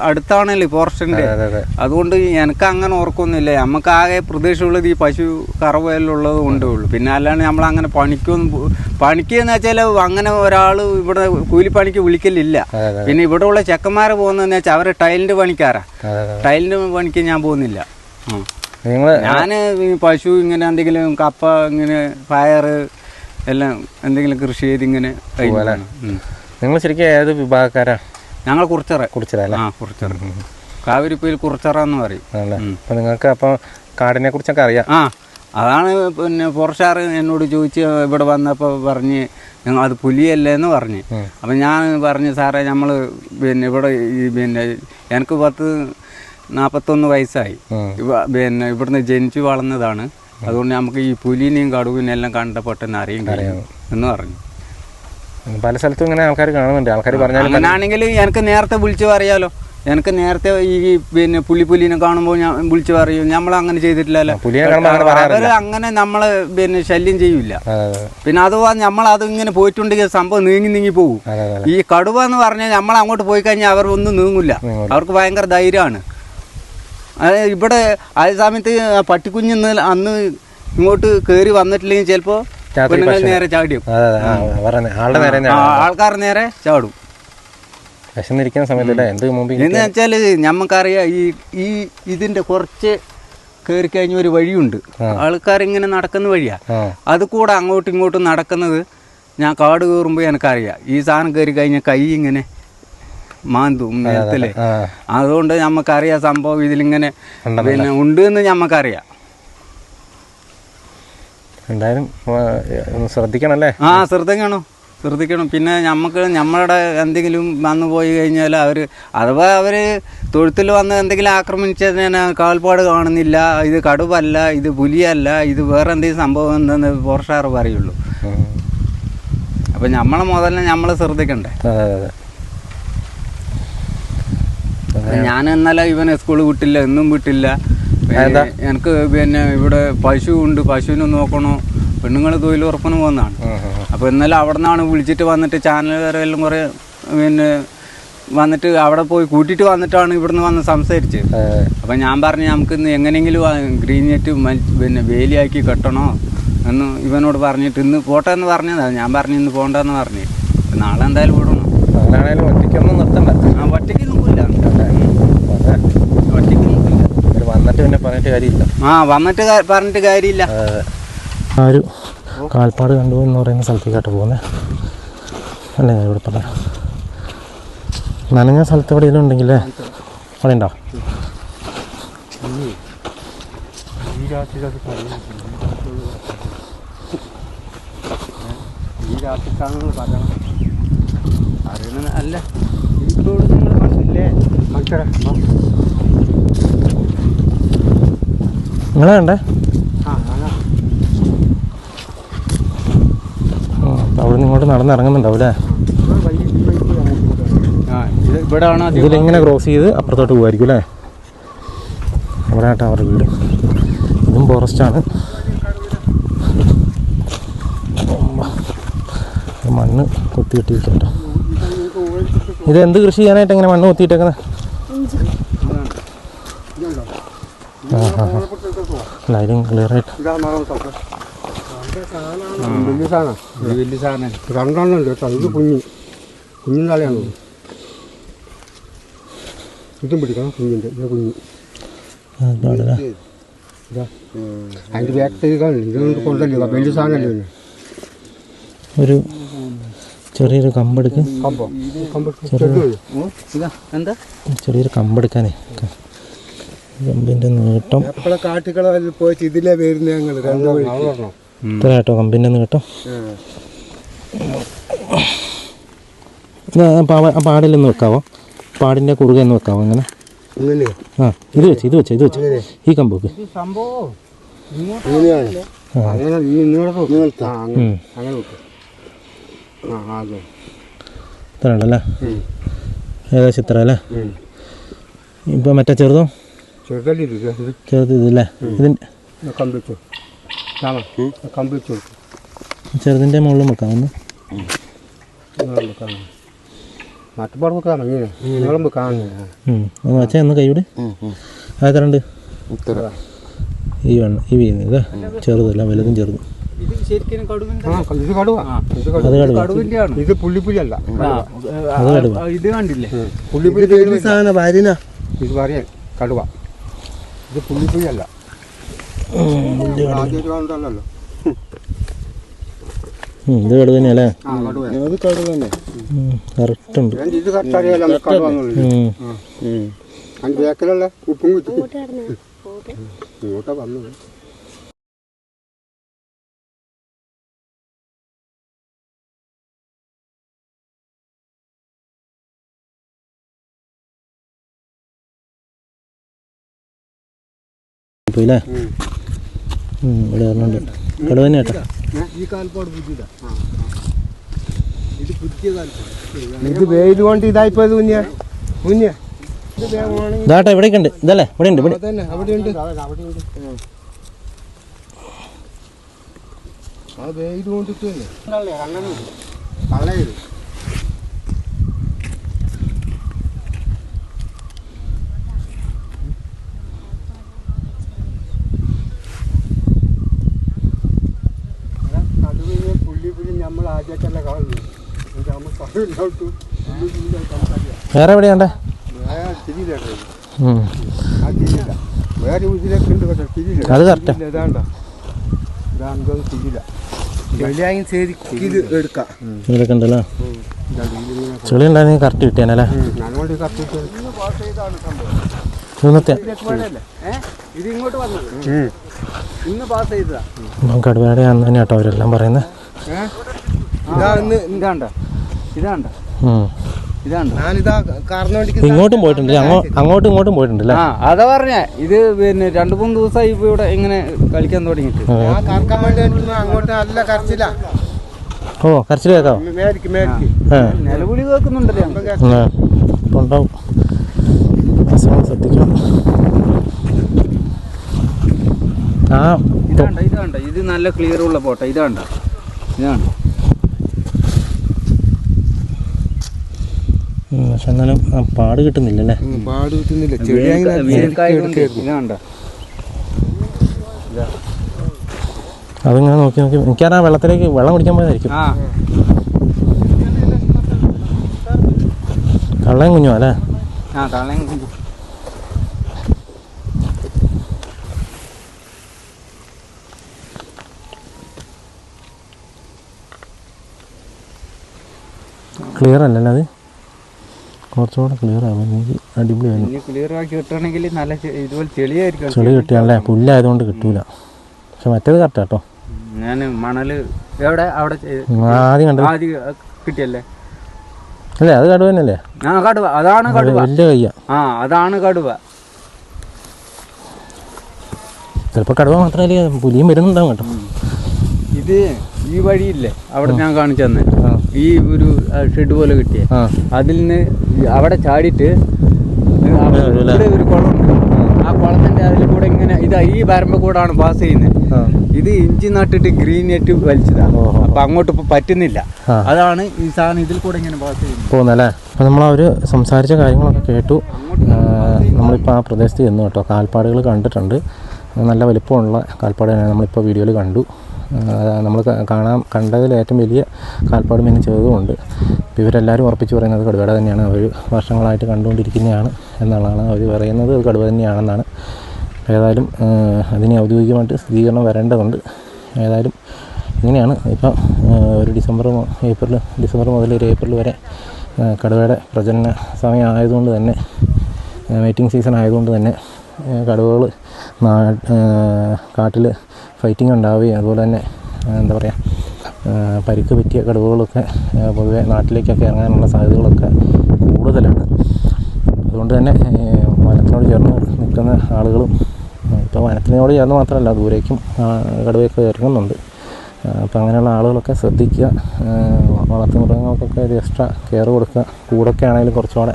[SPEAKER 1] അടുത്താണല്ലേ ഫോറസ്റ്റിന്റെ?
[SPEAKER 2] അതെ അതെ
[SPEAKER 1] അതുകൊണ്ട് എനിക്ക് അങ്ങനെ ഓർക്കൊന്നുമില്ല നമുക്ക് ആകെ പ്രതീക്ഷയുള്ളത് ഈ പശു കറവയിലുള്ളത് കൊണ്ടേ ഉള്ളൂ. പിന്നെ അല്ലാണ്ട് നമ്മൾ അങ്ങനെ പണിക്കൊന്നും പണിക്ക് എന്ന് വെച്ചാൽ അങ്ങനെ ഒരാൾ ഇവിടെ കൂലിപ്പണിക്ക് വിളിക്കലില്ല. പിന്നെ ഇവിടെ ഉള്ള ചെക്കന്മാർ പോകുന്നതെന്ന് വെച്ചാൽ അവർ ടൈലിന്റെ പണിക്കാരാ. ടൈലിന്റെ പണിക്ക് ഞാൻ പോകുന്നില്ല. ഞാൻ ഞാൻ പശു ഇങ്ങനെ എന്തെങ്കിലും കപ്പ ഇങ്ങനെ ഫയർ എല്ലാം എന്തെങ്കിലും കൃഷി ചെയ്ത് ഇങ്ങനെ.
[SPEAKER 2] നിങ്ങൾ ശരിക്കും ഏത് വിഭാഗക്കാരാ?
[SPEAKER 1] ഞങ്ങൾ കുറിച്ചറ.
[SPEAKER 2] കുറിച്ചറ അല്ലേ?
[SPEAKER 1] ആ കുറിച്ചറ. കാവിരിപ്പയിൽ കുറിച്ചറ എന്ന് പറയും.
[SPEAKER 2] അല്ലേ അപ്പം നിങ്ങൾക്ക് അപ്പൊ കാടിനെ കുറിച്ചൊക്കെ അറിയാം.
[SPEAKER 1] ആ അതാണ് പിന്നെ ഫോറസ്റ്റാർ എന്നോട് ചോദിച്ച് ഇവിടെ വന്നപ്പോൾ പറഞ്ഞ് ഞങ്ങൾ അത് പുലിയല്ലേ എന്ന് പറഞ്ഞ്. അപ്പം ഞാൻ പറഞ്ഞു സാറേ നമ്മൾ പിന്നെ ഇവിടെ ഈ പിന്നെ എനിക്ക് പത്ത് നാൽപ്പത്തൊന്ന് വയസ്സായി. പിന്നെ ഇവിടുന്ന് ജനിച്ചു വളർന്നതാണ്. അതുകൊണ്ട് നമുക്ക് ഈ പുലിനെയും കടുവിനെയും എല്ലാം കണ്ടപ്പെട്ടെന്ന് എന്ന് പറഞ്ഞു.
[SPEAKER 2] പല സ്ഥലത്തും ഇങ്ങനെ ആൾക്കാർ കാണുന്നുണ്ട്. ആൾക്കാർ പറഞ്ഞാൽ
[SPEAKER 1] അങ്ങനാണെങ്കിൽ എനിക്ക് നേരത്തെ വിളിച്ചു പറയാലോ. എനിക്ക് നേരത്തെ ഈ പിന്നെ പുലി പുലിനെ കാണുമ്പോൾ ഞാൻ വിളിച്ചു പറയും. നമ്മൾ അങ്ങനെ ചെയ്തിട്ടില്ലല്ലോ.
[SPEAKER 2] കാണുമ്പോൾ അങ്ങനെ
[SPEAKER 1] നമ്മൾ നമ്മളെ പിന്നെ ശല്യം ചെയ്യൂല. പിന്നെ അഥവാ നമ്മൾ അത് ഇങ്ങനെ പോയിട്ടുണ്ടെങ്കിൽ സംഭവം നീങ്ങി നീങ്ങി പോകും. ഈ കടുവ എന്ന് പറഞ്ഞാൽ നമ്മൾ അങ്ങോട്ട് പോയി കഴിഞ്ഞാൽ അവർ ഒന്നും നീങ്ങൂല.
[SPEAKER 2] നീങ്ങൂല.
[SPEAKER 1] അവർക്ക് ഭയങ്കര ധൈര്യമാണ്. ഇവിടെ അതേ സമയത്ത് പട്ടിക്കുഞ്ഞ് അന്ന് ഇങ്ങോട്ട് കയറി വന്നിട്ടില്ലെങ്കിൽ ചിലപ്പോൾ പെണ്ണുങ്ങൾ നേരെ ചാടിയും
[SPEAKER 2] ആളുടെ നേരെ
[SPEAKER 1] ആൾക്കാർ നേരെ ചാടും.
[SPEAKER 2] വിശന്നിരിക്കുന്ന സമയത്തല്ലേ എന്ത് മുമ്പ്
[SPEAKER 1] എന്ന് വെച്ചാൽ ഞമ്മക്കറിയാം ഈ ഈ ഇതിന്റെ കുറച്ച് കയറി കഴിഞ്ഞ ഒരു വഴിയുണ്ട്. ആൾക്കാർ ഇങ്ങനെ നടക്കുന്ന വഴിയാ. അത് കൂടെ അങ്ങോട്ടും ഇങ്ങോട്ടും നടക്കുന്നത് ഞാൻ കാട് കയറുമ്പോൾ എനിക്കറിയാം. ഈ സാധനം കയറി കഴിഞ്ഞ കൈ ഇങ്ങനെ മാന്തും അതുകൊണ്ട് നമുക്കറിയാം സംഭവം ഇതിലിങ്ങനെ. പിന്നെ ഉണ്ട് എന്ന് നമുക്കറിയാം
[SPEAKER 2] എന്തായാലും ശ്രദ്ധിക്കണല്ലേ?
[SPEAKER 1] ആ ശ്രദ്ധിക്കണം. ശ്രദ്ധിക്കണം. പിന്നെ നമുക്ക് നമ്മളുടെ എന്തെങ്കിലും വന്നു പോയി കഴിഞ്ഞാൽ അവർ അഥവാ അവർ തൊഴുത്തിൽ വന്ന് എന്തെങ്കിലും ആക്രമിച്ചതിന് കാൽപ്പാട് കാണുന്നില്ല ഇത് കടുവല്ല ഇത് പുലിയല്ല ഇത് വേറെ എന്തെങ്കിലും സംഭവം എന്തെന്ന് പോർഷാർ പറയുള്ളൂ. അപ്പം നമ്മളെ മുതലിനെ നമ്മൾ ശ്രദ്ധിക്കണ്ടേ?
[SPEAKER 2] അതെ അതെ അതെ.
[SPEAKER 1] ഞാൻ ഇന്നലെ ഇവനെ സ്കൂൾ വിട്ടില്ല എന്നും വിട്ടില്ല? എനിക്ക് പിന്നെ ഇവിടെ പശു ഉണ്ട് പശുവിനെ നോക്കണോ? പെണ്ണുങ്ങൾ തൊഴിലുറപ്പിന് പോകുന്നതാണ്. അപ്പോൾ ഇന്നലെ അവിടെ നിന്നാണ് വിളിച്ചിട്ട് വന്നിട്ട് ചാനൽ ചാനലുകാരെല്ലാം കുറേ പിന്നെ വന്നിട്ട് അവിടെ പോയി കൂട്ടിയിട്ട് വന്നിട്ടാണ് ഇവിടുന്ന് വന്ന് സംസാരിച്ചത്.
[SPEAKER 2] അതെ.
[SPEAKER 1] അപ്പം ഞാൻ പറഞ്ഞു നമുക്ക് ഇന്ന് എങ്ങനെയെങ്കിലും ഗ്രീൻ നെറ്റ് പിന്നെ വേലിയാക്കി കെട്ടണോ എന്ന് ഇവനോട് പറഞ്ഞിട്ട് ഇന്ന് പോട്ടെ എന്ന് പറഞ്ഞതാണ് ഞാൻ പറഞ്ഞു ഇന്ന് പോകണ്ടെന്ന് പറഞ്ഞു. നാളെ എന്തായാലും വിടണം.
[SPEAKER 2] ഒറ്റയ്ക്കൊന്നും നിർത്തണ്ട.
[SPEAKER 1] ആ വട്ടിക്ക്
[SPEAKER 2] വന്നിട്ട് പിന്നെ പറഞ്ഞിട്ട് കാര്യമില്ല.
[SPEAKER 1] ആ വന്നിട്ട് പറഞ്ഞിട്ട് കാര്യമില്ല.
[SPEAKER 2] ആ ഒരു കാൽപ്പാട് കണ്ടു എന്ന് പറയുന്ന സ്ഥലത്തേക്കാട്ട് പോകുന്നത് അല്ല ഞാൻ ഇവിടെ പറയാം. നനഞ്ഞ സ്ഥലത്ത് എവിടെയെങ്കിലും ഉണ്ടെങ്കിലേ അവിടെ ഉണ്ടോ
[SPEAKER 3] ഈ പറയണം
[SPEAKER 1] അറിയണ അല്ല ഇപ്പോൾ നിങ്ങൾ കണ്ടില്ലേ
[SPEAKER 3] മനുഷ്യരെ
[SPEAKER 2] നിങ്ങളെ കണ്ടേ? അവിടെ നിന്ന് ഇങ്ങോട്ട് നടന്നിറങ്ങുന്നുണ്ടാവും അല്ലേ ഇതിലിങ്ങനെ ക്രോസ് ചെയ്ത് അപ്പുറത്തോട്ട് പോകുമായിരിക്കും അല്ലേ? അവിടെ ആട്ടെ അവരുടെ വീട്. ഇതും ഫോറസ്റ്റാണ് മണ്ണ് കുത്തി കെട്ടിയിരിക്കട്ടോ ഇത് എന്ത് കൃഷി ചെയ്യാനായിട്ട് എങ്ങനെ മണ്ണ് കുത്തിയിട്ടേക്കുന്നത് അല്ല ക്ലിയർ ആയിട്ട്.
[SPEAKER 3] വലിയ സാധനം
[SPEAKER 1] വലിയ സാധനം
[SPEAKER 3] രണ്ടെണ്ണം ഉണ്ട് കേട്ടോ ഇത് കുഞ്ഞ് കുഞ്ഞിൻ തലയാണ് ഇതും പിടിക്കണം കുഞ്ഞിന്റെ ഇത് കുഞ്ഞ് അതിന്റെ ബാക്ക് ഇതുകൊണ്ട് കൊണ്ടല്ലേ വലിയ സാധനമല്ലേ
[SPEAKER 2] ഒരു ചെറിയൊരു കമ്പെടുക്ക് ചെറിയൊരു കമ്പെടുക്കാനേ കമ്പിന്റെ നീട്ടം.
[SPEAKER 3] പോയിട്ട് ഇതിലേ വരുന്ന ഞങ്ങൾ രണ്ടു
[SPEAKER 2] ഇത്ര കേട്ടോ കമ്പിന്റെ നീട്ടം. പാടിലൊന്ന് വെക്കാവോ? പാടിന്റെ കുറുകെ ഒന്ന് വെക്കാവോ അങ്ങനെ ആ ഇത് വെച്ച് ഇത് വെച്ച് ഇത് വെച്ച്. ഈ
[SPEAKER 3] നീളത്ത് വെക്ക്.
[SPEAKER 2] ഇത്ര ഉണ്ടല്ലേ ഏകദേശം ഇത്ര അല്ലേ. ഇപ്പം മറ്റേ ചെറുതോ?
[SPEAKER 3] ചെറുതല്ലേ ഇത് ഇത്
[SPEAKER 2] ചെറുത് ഇതില്ലേ ഇതിന്റെ
[SPEAKER 3] ഇത് കമ്പി വെച്ചു ചാമ കമ്പി വെച്ചു കൊടുക്കും
[SPEAKER 2] ചെറുതിന്റെ മുകളിൽ വെക്കാം ഒന്ന്. ഒന്ന് കൈവിടെ ഈ വണ്ണം ഈ വീഴുന്നത് ചെറുതല്ല വലുതും ചെറുതും.
[SPEAKER 1] ഇത്
[SPEAKER 3] പുള്ളിപ്പുലി അല്ല.
[SPEAKER 1] ഇത് കണ്ടില്ലേ?
[SPEAKER 3] പുള്ളിപ്പുലി ഇത് പറയാൻ കടുവ. ഇത് പുള്ളിപ്പുഴല്ല അല്ല. ആദ്യമായിട്ട് കാണുന്നതല്ലല്ലോ.
[SPEAKER 2] ഉം, ഇത് കടുവ തന്നെയല്ലേ?
[SPEAKER 3] ആ കടുവ. അത് കടുവ തന്നെ.
[SPEAKER 2] കറക്റ്റ് ഉണ്ട്
[SPEAKER 3] ഇത് കറക്റ്റ് അറിയാലോ കടുവ ഉപ്പും കുത്തി. ഇങ്ങോട്ടാ
[SPEAKER 2] പോയില്ലേ? ഉം, ഇവിടെ ഒരെണ്ണമുണ്ട് കടുവ തന്നെ കേട്ടോ.
[SPEAKER 1] ഈ കാൽപ്പാട് പുതിയതാ ഇത് പുതിയ കാൽപ്പാട്
[SPEAKER 3] ഇത് വെയിൽ കൊണ്ട് ഇതായിപ്പോയത് കുഞ്ഞ. കുഞ്ഞ. വേഗമാണെങ്കിൽ
[SPEAKER 2] ഇതാട്ടെ ഇവിടെയൊക്കെ ഉണ്ട്. ഇതല്ലേ? ഇവിടെ ഉണ്ട് ഇവിടെ.
[SPEAKER 3] ആ വെയിൽ കൊണ്ടിട്ട് കള്ളയത് കടുവയെ പുള്ളി പുള്ളി നമ്മൾ ആദ്യമായിട്ടല്ല കാണുന്നു ഇത് നമ്മൾ കടുവിലോട്ട് പുള്ളി പുള്ളി സംസാരിക്കാം
[SPEAKER 2] വേറെ എവിടെയാണ്ടേ
[SPEAKER 3] തിരിയില്ല
[SPEAKER 2] ഉം.
[SPEAKER 3] ആ തിരിയില്ല വേറെ ഇതിലൊക്കെ ഉണ്ട് കേട്ടോ തിരിയില്ല
[SPEAKER 2] അത് കറക്റ്റാ
[SPEAKER 3] ഇതാണ്ട ഇതാണ്ടോ തിരിയില്ല വെളിയായും
[SPEAKER 2] ഇവിടെയൊക്കെ ഉണ്ടല്ലോ
[SPEAKER 3] ഇതാണ്ട് ഇതിലിങ്ങനെ
[SPEAKER 2] ചെളി ഉണ്ടായിരുന്നെങ്കിൽ കറക്റ്റ് കിട്ടിയാനല്ലേ ഇന്നത്തെ
[SPEAKER 1] ഇത് ഇങ്ങോട്ട് വന്നത്? ഇന്ന് പാസ് ചെയ്തതാ?
[SPEAKER 2] കടുവയുടെ അന്ന് തന്നെ കേട്ടോ അവരെല്ലാം പറയുന്നത്.
[SPEAKER 1] ഇതാണ്ട. ഇതാണ്ട.
[SPEAKER 2] ഇങ്ങോട്ടും പോയിട്ടുണ്ട് അങ്ങോ അങ്ങോട്ടും ഇങ്ങോട്ടും പോയിട്ടുണ്ട്
[SPEAKER 1] ആ അതാ പറഞ്ഞ. ഇത് പിന്നെ രണ്ടു മൂന്ന് ദിവസമായി ഇപ്പൊ ഇവിടെ ഇങ്ങനെ കളിക്കാൻ
[SPEAKER 3] അങ്ങോട്ട് നല്ല കരച്ചില്ല
[SPEAKER 2] ഓ കരച്ചിൽ കേൾക്കാം
[SPEAKER 1] നിലവിളി കേൾക്കുന്നുണ്ടല്ലേ
[SPEAKER 2] ഉണ്ടാവും ശ്രദ്ധിക്കണം. ആ
[SPEAKER 1] ഇതാണ്ട ഇത് നല്ല ക്ലിയർ ഉള്ള പോട്ടെ. ഇതാണ്ട. ഇതാണ്ട.
[SPEAKER 2] പക്ഷെ എന്നാലും പാട് പാട് കിട്ടുന്നില്ലല്ലേ?
[SPEAKER 3] പാട് കിട്ടുന്നില്ല.
[SPEAKER 1] ഇതാണ്ട
[SPEAKER 2] അതിങ്ങനെ നോക്കി നോക്കി. എനിക്കാണ് ആ വെള്ളത്തിലേക്ക് വെള്ളം കുടിക്കാൻ പോയതായിരിക്കും. കള്ളയും കുഞ്ഞോ അല്ലേ? ക്ലിയർ അല്ലല്ലോ അത്? കുറച്ചുകൂടെ ക്ലിയർ ആവും. അടിപൊളി അടിപൊളിയായിരുന്നു
[SPEAKER 1] ക്ലിയർ ആക്കി കിട്ടണമെങ്കിൽ നല്ല ഇതുപോലെ ചെളിയായിരിക്കും
[SPEAKER 2] ചെളി കിട്ടിയാണല്ലേ പുല്ലായതുകൊണ്ട് കിട്ടൂല. പക്ഷെ മറ്റേത് കറക്റ്റാ കേട്ടോ
[SPEAKER 1] ഞാൻ മണൽ എവിടെ? അവിടെ
[SPEAKER 2] ആദ്യം കണ്ടത്
[SPEAKER 1] ആദ്യം കിട്ടിയല്ലേ?
[SPEAKER 2] അല്ലേ? അത് കടുവ തന്നെയല്ലേ?
[SPEAKER 1] ആ കടുവ. അതാണ് കടുവ.
[SPEAKER 2] വലിയ കയ്യ.
[SPEAKER 1] ആ അതാണ് കടുവ.
[SPEAKER 2] ചിലപ്പോൾ കടുവ മാത്രമല്ല പുലിയും വരുന്നുണ്ടാവും കേട്ടോ.
[SPEAKER 1] ഇത് ഈ വഴിയില്ലേ? അവിടെ ഞാൻ കാണിച്ചു തന്നെ. ഈ ഒരു ഷെഡ് പോലെ കിട്ടിയ. അതിൽ നിന്ന് അവിടെ ചാടിയിട്ട് ഒരു കുളമുണ്ട് ആ കുളത്തിന്റെ അതിൽ കൂടെ ഇങ്ങനെ ഇതാ ഈ വരമ്പ കൂടാണ് പാസ് ചെയ്യുന്നത് ഇത് ഇഞ്ചി നട്ടിട്ട് ഗ്രീൻ നെറ്റ് വലിച്ചതാ. അപ്പൊ അങ്ങോട്ട് ഇപ്പൊ പറ്റുന്നില്ല അതാണ് ഈ സാധനം ഇതിൽ കൂടെ ഇങ്ങനെ പാസ് ചെയ്യുന്നത്.
[SPEAKER 2] പോകുന്നല്ലേ അപ്പൊ നമ്മൾ അവർ സംസാരിച്ച കാര്യങ്ങളൊക്കെ കേട്ടു. നമ്മളിപ്പോൾ ആ പ്രദേശത്ത് ചെന്നു കേട്ടോ. കാൽപ്പാടുകൾ കണ്ടിട്ടുണ്ട്. നല്ല വലിപ്പമുള്ള കാൽപ്പാട് തന്നെയാണ് നമ്മളിപ്പോൾ വീഡിയോയിൽ കണ്ടു. നമ്മൾ കാണാൻ കണ്ടതിൽ ഏറ്റവും വലിയ കാൽപ്പാട് മീൻ ചെറുതുമുണ്ട് ഇവരെല്ലാവരും ഉറപ്പിച്ച് പറയുന്നത് കടുവട തന്നെയാണ്. അവർ വർഷങ്ങളായിട്ട് കണ്ടുകൊണ്ടിരിക്കുന്നതാണ് എന്നുള്ളതാണ് അവർ പറയുന്നത്. കടുവ തന്നെയാണെന്നാണ്. ഏതായാലും അതിനെ ഔദ്യോഗികമായിട്ട് സ്ഥിരീകരണം വരേണ്ടതുണ്ട്. ഏതായാലും ഇങ്ങനെയാണ്. ഇപ്പം ഒരു ഡിസംബർ ഏപ്രിൽ ഡിസംബർ മുതൽ ഒരു ഏപ്രിൽ വരെ കടുവയുടെ പ്രജനന സമയം ആയതുകൊണ്ട് തന്നെ മീറ്റിംഗ് സീസൺ ആയതുകൊണ്ട് തന്നെ കടുവകൾ കാട്ടിൽ ഫൈറ്റിംഗ് ഉണ്ടാവുകയും അതുപോലെ തന്നെ എന്താ പറയുക പരിക്ക് പറ്റിയ കടുവകളൊക്കെ പൊതുവെ നാട്ടിലേക്കൊക്കെ ഇറങ്ങാനുള്ള സാധ്യതകളൊക്കെ കൂടുതലാണ്. അതുകൊണ്ട് തന്നെ വനത്തിനോട് ചേർന്ന് നിൽക്കുന്ന ആളുകളും ഇപ്പോൾ വനത്തിനോട് ചേർന്ന് മാത്രമല്ല ദൂരേക്കും കടുവയൊക്കെ ഇറങ്ങുന്നുണ്ട്. അപ്പോൾ അങ്ങനെയുള്ള ആളുകളൊക്കെ ശ്രദ്ധിക്കുക വളർത്തുമൃഗങ്ങൾക്കൊക്കെ ഒരു എക്സ്ട്രാ കെയർ കൊടുക്കുക. കൂടൊക്കെ ആണെങ്കിലും കുറച്ചുകൂടെ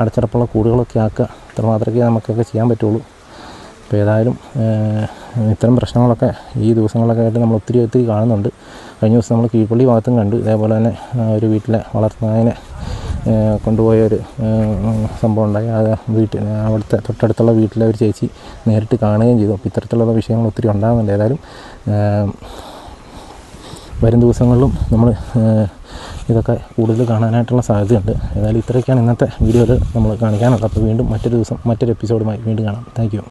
[SPEAKER 2] അടച്ചിറപ്പുള്ള കൂടുകളൊക്കെ ആക്കുക. അത്ര മാത്രമേ നമുക്കൊക്കെ ചെയ്യാൻ പറ്റുള്ളൂ. അപ്പോൾ ഏതായാലും ഇത്തരം പ്രശ്നങ്ങളൊക്കെ ഈ ദിവസങ്ങളൊക്കെ ആയിട്ട് നമ്മൾ ഒത്തിരി ഒത്തിരി കാണുന്നുണ്ട്. കഴിഞ്ഞ ദിവസം നമ്മൾ കീഴ്പള്ളി ഭാഗത്തും കണ്ടു ഇതേപോലെ തന്നെ ഒരു വീട്ടിലെ വളർത്തുന്നതിനെ കൊണ്ടുപോയ ഒരു സംഭവം ഉണ്ടായി. അത് വീട്ടിൽ അവിടുത്തെ തൊട്ടടുത്തുള്ള വീട്ടിലെ ഒരു ചേച്ചി നേരിട്ട് കാണുകയും ചെയ്തു. അപ്പോൾ ഇത്തരത്തിലുള്ള വിഷയങ്ങൾ ഒത്തിരി ഉണ്ടാകുന്നുണ്ട്. ഏതായാലും വരും ദിവസങ്ങളിലും നമ്മൾ ഇതൊക്കെ കൂടുതൽ കാണാനായിട്ടുള്ള സാധ്യതയുണ്ട്. ഏതായാലും ഇത്രയൊക്കെയാണ് ഇന്നത്തെ വീഡിയോയിൽ നമ്മൾ കാണിക്കാനുള്ളത്. അപ്പോൾ വീണ്ടും മറ്റൊരു ദിവസം മറ്റൊരു എപ്പിസോഡുമായി വീണ്ടും കാണാം. താങ്ക്